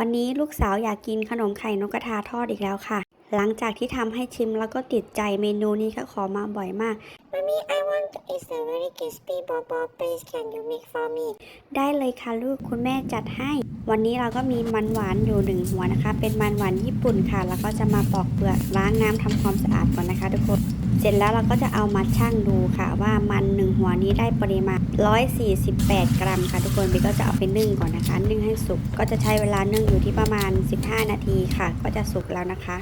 วันนี้ลูกสาวอยากกินขนมไข่นกกระทาทอดอีกแล้วค่ะ หลังจากที่ทำให้ชิมแล้วก็ติดใจเมนูนี้ก็ขอมาบ่อยมาก Mommy, I want it's a very crispy bobo. Please, can you make for me? ได้เลยค่ะลูกคุณแม่จัดให้ วันนี้เราก็มีมันหวานอยู่หนึ่งหัวนะคะ เป็นมันหวานญี่ปุ่นค่ะ แล้วก็จะมาปอกเปลือกล้างน้ำทำความสะอาดก่อนนะคะทุกคน เสร็จแล้วเราก็จะเอามาชั่งดูค่ะว่ามันหนึ่งหัวนี้ได้ปริมาณ 148 กรัมค่ะทุกคนเบก็จะเอาไปนึ่งก่อนนะคะ นึ่งให้สุกก็จะใช้เวลานึ่งอยู่ที่ประมาณ 15 นาทีค่ะ ก็จะสุกแล้วนะคะ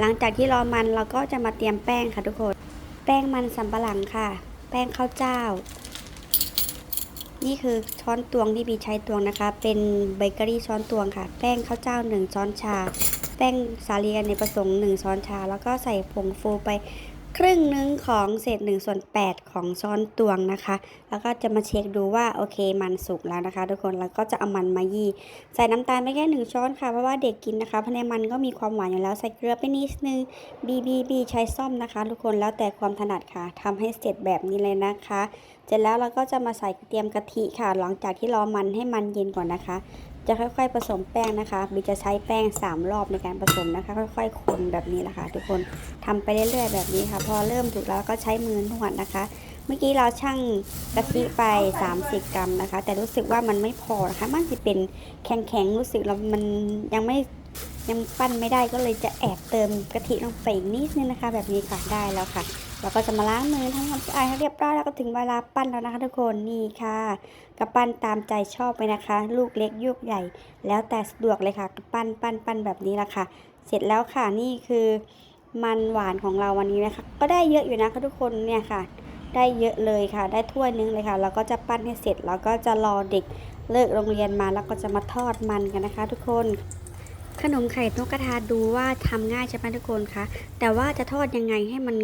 หลังจากที่รอมันเราก็จะมาเตรียมแป้งค่ะทุกคน แป้งมันสำปะหลังค่ะ แป้งข้าวเจ้า นี่คือช้อนตวงที่บีใช้ตวงนะคะ เป็นเบเกอรี่ช้อนตวงค่ะ แป้งข้าวเจ้า 1 ช้อนชา แป้งสาลีอเนกประสงค์ 1 ช้อนชา แล้วก็ใส่ผงฟูไป ครึ่งหนึ่งของเศษ1ส่วน8 ของช้อนตวงนะคะ แล้วก็จะมาเช็คดูว่าโอเคมันสุกแล้วนะคะ ทุกคนแล้วก็จะเอามันมายี่ ใส่น้ำตาลไปแค่หนึ่งช้อนค่ะเพราะว่าเด็กกินนะคะเพราะในมันก็มีความหวานอยู่แล้วใส่เกลือไปนิดนึงบีบีบีใช้ซ่อมนะคะ ทุกคนแล้วแต่ความถนัดค่ะทำให้เสร็จแบบนี้เลยนะคะ เสร็จแล้วเราก็จะมาใส่เตรียมกะทิค่ะ หลังจากที่รอมันให้มันเย็นก่อนนะคะ จะค่อย ๆ ผสมแป้งนะคะบีจะใช้แป้ง 3 รอบในการผสมนะคะ ค่อย ๆ คนแบบนี้แหละค่ะ ทุกคนทำไปเรื่อยๆแบบนี้ค่ะ พอเริ่มถูกแล้วก็ใช้มือนวดนะคะ เมื่อกี้เราชั่งกะทิไป 30 กรัมนะคะ แต่รู้สึกว่ามันไม่พอนะคะมันจะเป็นแข็งๆรู้สึกเรามันยังไม่ ยังปั้นไม่ได้ก็เลยจะแอบเติมกะทิลงไปอีกนิดนึงนะคะ แบบนี้ค่ะได้แล้วค่ะ เราก็จะมาล้างมือทำความสะอาดให้เรียบร้อยแล้วก็ถึงเวลาปั้นแล้วนะคะทุกคนนี่ค่ะกระปั้นตามใจชอบไปนะคะ ลูกเล็กยุกใหญ่ แล้วแต่สะดวกเลยค่ะปั้นปั้นปั้นแบบนี้ละค่ะ เสร็จแล้วค่ะนี่คือมันหวานของเราวันนี้นะคะ ก็ได้เยอะอยู่นะคะทุกคนเนี่ยค่ะ ได้เยอะเลยค่ะ ได้ถ้วยนึงเลยค่ะแล้วก็จะปั้นให้เสร็จแล้วก็จะรอเด็กเลิกโรงเรียนมาแล้วก็จะมาทอดมันกันนะคะ ทุกคน ขนมไข่นกกระทาดูว่าทำง่ายใช่ไหมทุกคนคะ แต่ว่าจะทอดยังไงให้มัน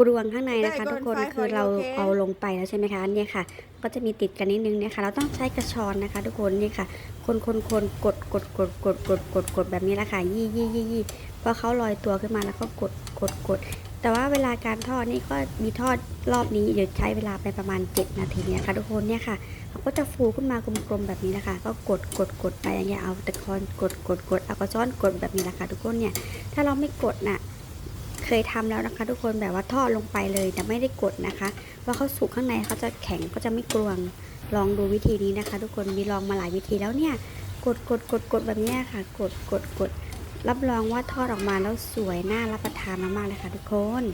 กรวงข้างในนะคะ ทุกคนคือเราเอาลงไปแล้วใช่ไหมคะเนี่ยค่ะ ก็จะมีติดกันนิดนึงเนี่ยค่ะ เราต้องใช้กระชอนนะคะ ทุกคนนี่ค่ะ คนคนคนกดกดกดกดกดกดกดแบบนี้แหละค่ะยี่ยี่ยี่ยี่พอเขาลอยตัวขึ้นมาแล้วก็กดกดกด แต่ว่าเวลาการทอดนี่ก็มีทอดรอบนี้เดี๋ยวใช้เวลาไปประมาณ 7 นาทีเนี่ยค่ะทุกคนเนี่ยค่ะเขาก็จะฟูขึ้นมากลมๆแบบนี้นะคะ ก็กดกดกดไปอย่างเงี้ยเอาตะกอนกดกดกดเอากระช้อนกดแบบนี้นะคะทุกคนเนี่ยถ้าเราไม่กดน่ะเคยทำแล้วนะคะ ทุกคนแบบว่าทอดลงไปเลยแต่ไม่ได้กดนะคะว่าเขาสุกข้างในเขาจะแข็งก็จะไม่กรวงลองดูวิธีนี้นะคะ ทุกคนมีลองมาหลายวิธีแล้วเนี่ยกดกดกดกดแบบนี้ค่ะ กดกดกด รับรองว่าทอดออกมาแล้วสวยน่ารับประทานมากๆเลยค่ะทุกคน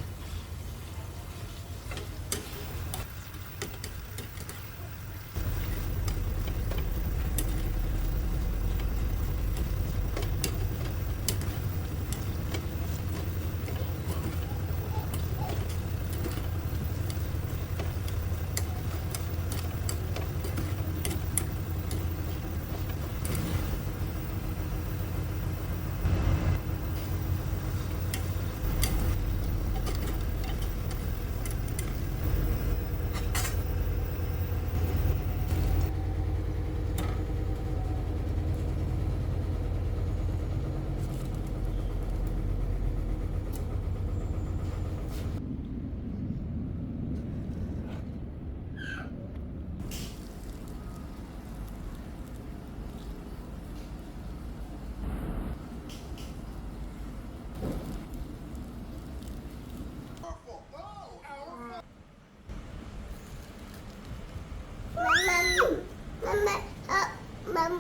mum,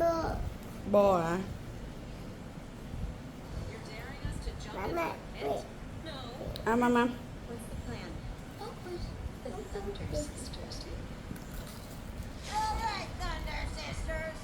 bo, บ่อนะ mama, wait. เอามามา All right, Thunder Sisters. We're gonna